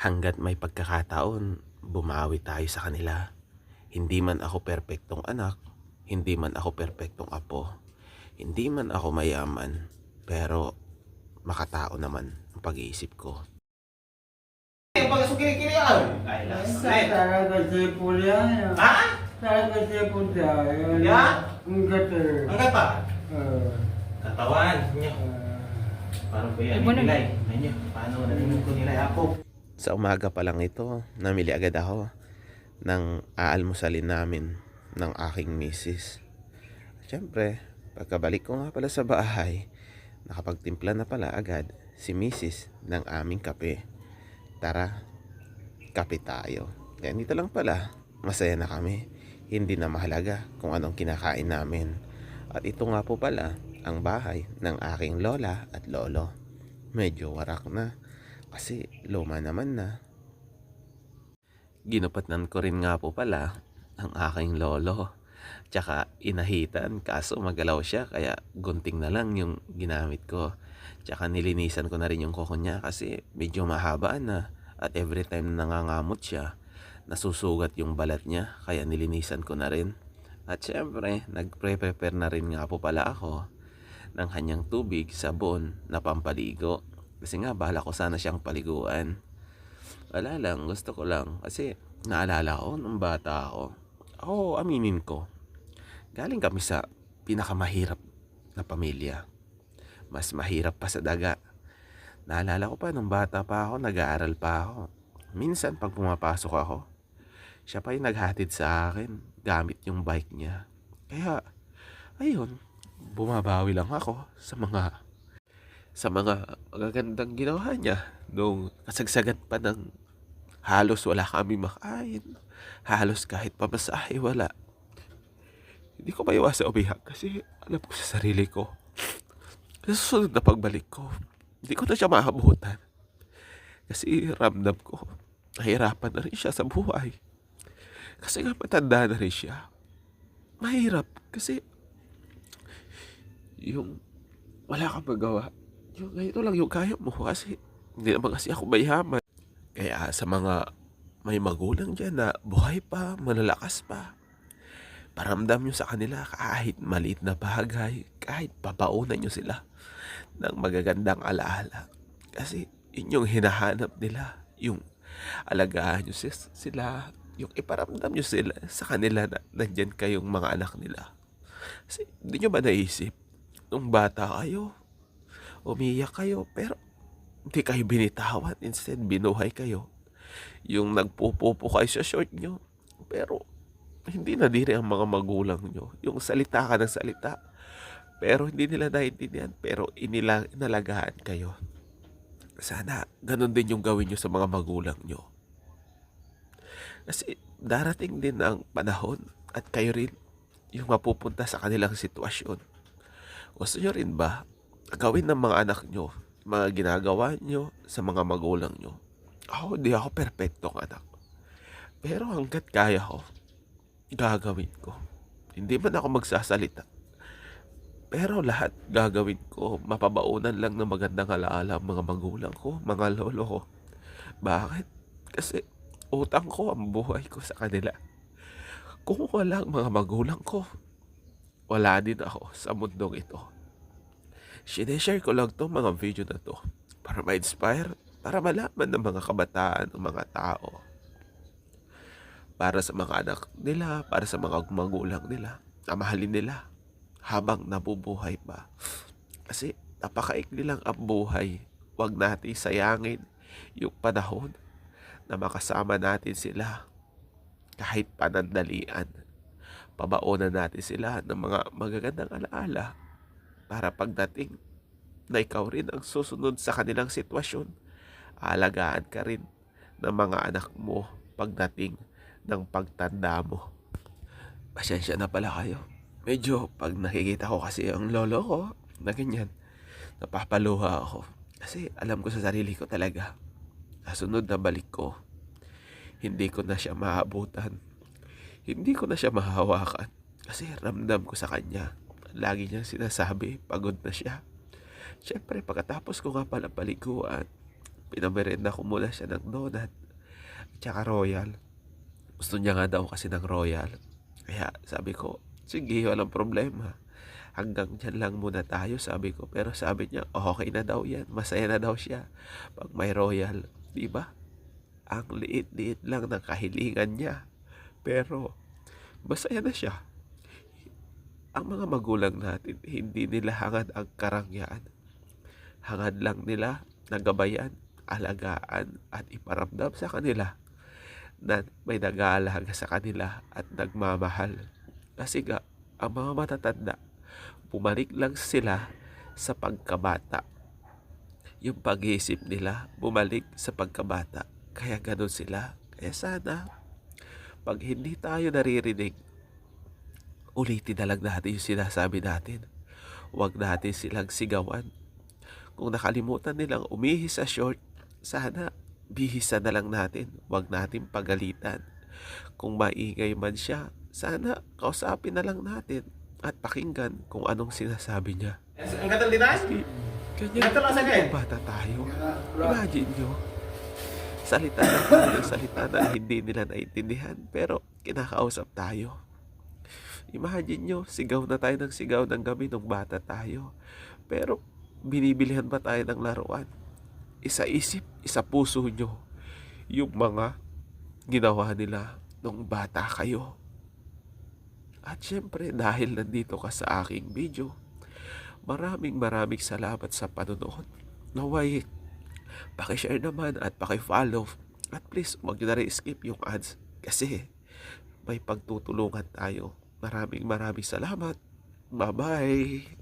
hanggat may pagkakataon, bumawi tayo sa kanila. Hindi man ako perpektong anak, hindi man ako perpektong apo, hindi man ako mayaman, pero makatao naman ang pag-iisip ko. Pag sukiri-kiri ako. Ay, Cara kasi po yan. Ha? Cara kasi po yan. Ya? Ang gata. Angkat pa. Ah, Katawan. Niyo. ah. Paano po yan? Na. Nilay. Nanyo. Paano narinig ko nilay ako? Sa umaga pa lang ito, namili agad ako ng aalmusalin namin ng aking misis. Siyempre, pagkabalik ko nga pala sa bahay, nakapagtimpla na pala agad si misis ng aming kape. Tara, kape tayo. Kaya dito lang pala, masaya na kami. Hindi na mahalaga kung anong kinakain namin. At ito nga po pala ang bahay ng aking lola at lolo. Medyo warak na kasi luma naman na. Ginupatnan ko rin nga po pala ang aking lolo. Tsaka inahitan kaso magalaw siya kaya gunting na lang yung ginamit ko. Tsaka nilinisan ko na rin yung kuko niya kasi medyo mahaba na at every time na nangangamot siya nasusugat yung balat niya kaya nilinisan ko na rin. At syempre, nagpre-prepare na rin nga po pala ako ng kanyang tubig, sabon na pampaligo. Kasi nga, bahala ko sana siyang paliguan. Wala lang, gusto ko lang. Kasi naalala ko nung bata ako. Ako, aminin ko. Galing kami sa pinakamahirap na pamilya. Mas mahirap pa sa daga. Naalala ko pa nung bata pa ako, nag-aaral pa ako. Minsan pag pumapasok ako, siya pa yung naghatid sa akin gamit yung bike niya. Kaya, ayun, bumabawi lang ako sa mga sa mga magagandang ginawa niya nung kasagsagan pa ng halos wala kami makain. Halos kahit pamasahe wala. Hindi ko maiwas sa umiyak kasi alam ko sa sarili ko. Sa susunod na pagbalik ko, hindi ko na siya maabutan. Kasi ramdam ko, nahirapan na rin siya sa buhay. Kasi nga matanda na rin siya. Mahirap kasi yung wala kang magawa. Yung ganito lang yung kaya mo kasi hindi naman kasi ako mayaman. Kaya sa mga may magulang dyan na buhay pa, malalakas pa, paramdam nyo sa kanila kahit maliit na bagay, kahit papaunan nyo sila ng magagandang alaala. Kasi yun yung hinahanap nila, yung alagaan nyo sila, yung iparamdam nyo sila sa kanila na nandyan kayong mga anak nila. Kasi hindi nyo ba naisip, nung bata kayo, umiyak kayo, pero hindi kayo binitawan. Instead, binuhay kayo. Yung nagpupupo kayo sa short nyo. Pero, hindi na diri ang mga magulang nyo. Yung salita ka ng salita. Pero hindi nila naiintindihan. Pero inila, inalagaan kayo. Sana, ganun din yung gawin nyo sa mga magulang nyo. Kasi, darating din ang panahon at kayo rin yung mapupunta sa kanilang sitwasyon. Gusto nyo rin ba gawin ng mga anak nyo mga ginagawa nyo sa mga magulang nyo. Ako, hindi ako perfectong anak. Pero hanggat kaya ko, gagawin ko. Hindi man ako magsasalita. Pero lahat gagawin ko, mapabaunan lang ng magandang alaala ang mga magulang ko, mga lolo ko. Bakit? Kasi utang ko ang buhay ko sa kanila. Kung wala ang mga magulang ko, wala din ako sa mundong ito. Sineshare ko lang to mga video na to para ma-inspire, para malaman ng mga kabataan, ng mga tao. Para sa mga anak nila, para sa mga magulang nila, na mahalin nila habang nabubuhay pa. Kasi napakaikli lang ang buhay. Huwag natin sayangin yung panahon na makasama natin sila kahit panandalian. Pabaonan natin sila ng mga magagandang alaala para pagdating na ikaw rin ang susunod sa kanilang sitwasyon, alagaan ka rin ng mga anak mo pagdating ng pagtanda mo. Pasensya na pala kayo. Medyo pag nakikita ko kasi ang lolo ko na ganyan, napapaluha ako. Kasi alam ko sa sarili ko talaga, sa sunod na balik ko, hindi ko na siya maabutan. Hindi ko na siya mahawakan. Kasi ramdam ko sa kanya. Lagi niyang sinasabi, pagod na siya. Siyempre, pagkatapos ko nga pala paliguan, pinamerenda ko muna siya ng donut. Tsaka royal. Gusto niya nga daw kasi ng royal. Kaya sabi ko, sige, walang problema. Hanggang dyan lang muna tayo, sabi ko. Pero sabi niya, okay na daw yan. Masaya na daw siya pag may royal. Di ba? Ang liit-liit lang ng kahilingan niya. Pero, masaya na siya. Ang mga magulang natin, hindi nila hangad ang karangyaan. Hangad lang nila na gabayan, alagaan at iparamdam sa kanila na may nag-aalaga sa kanila at nagmamahal. Kasi nga, ang mga matatanda, bumalik lang sila sa pagkabata. Yung pag-iisip nila, bumalik sa pagkabata. Kaya ganun sila. Kaya sana, pag hindi tayo naririnig, ulitin na lang natin yung sinasabi natin. Huwag natin silang sigawan. Kung nakalimutan nilang umihis sa short, sana bihisa na lang natin. Huwag natin pagalitan. Kung maingay man siya, sana kausapin na lang natin at pakinggan kung anong sinasabi niya. Ang gatal din tayo. Ganyan Ito lang akin. bata tayo. Imagine nyo, salita na tayo, salita na hindi nila naintindihan, pero kinakausap tayo. Imagine nyo, sigaw na tayo ng sigaw ng gabi nung bata tayo. Pero, binibilihan ba tayo ng laruan? Isa isip, isa puso nyo, yung mga ginawa nila nung bata kayo. At syempre, dahil nandito ka sa aking video, maraming maraming salamat sa panonood. Naway, pakishare naman at pakifollow. At please, huwag nyo na rin skip yung ads kasi may pagtutulungan tayo. Maraming maraming salamat. Bye-bye!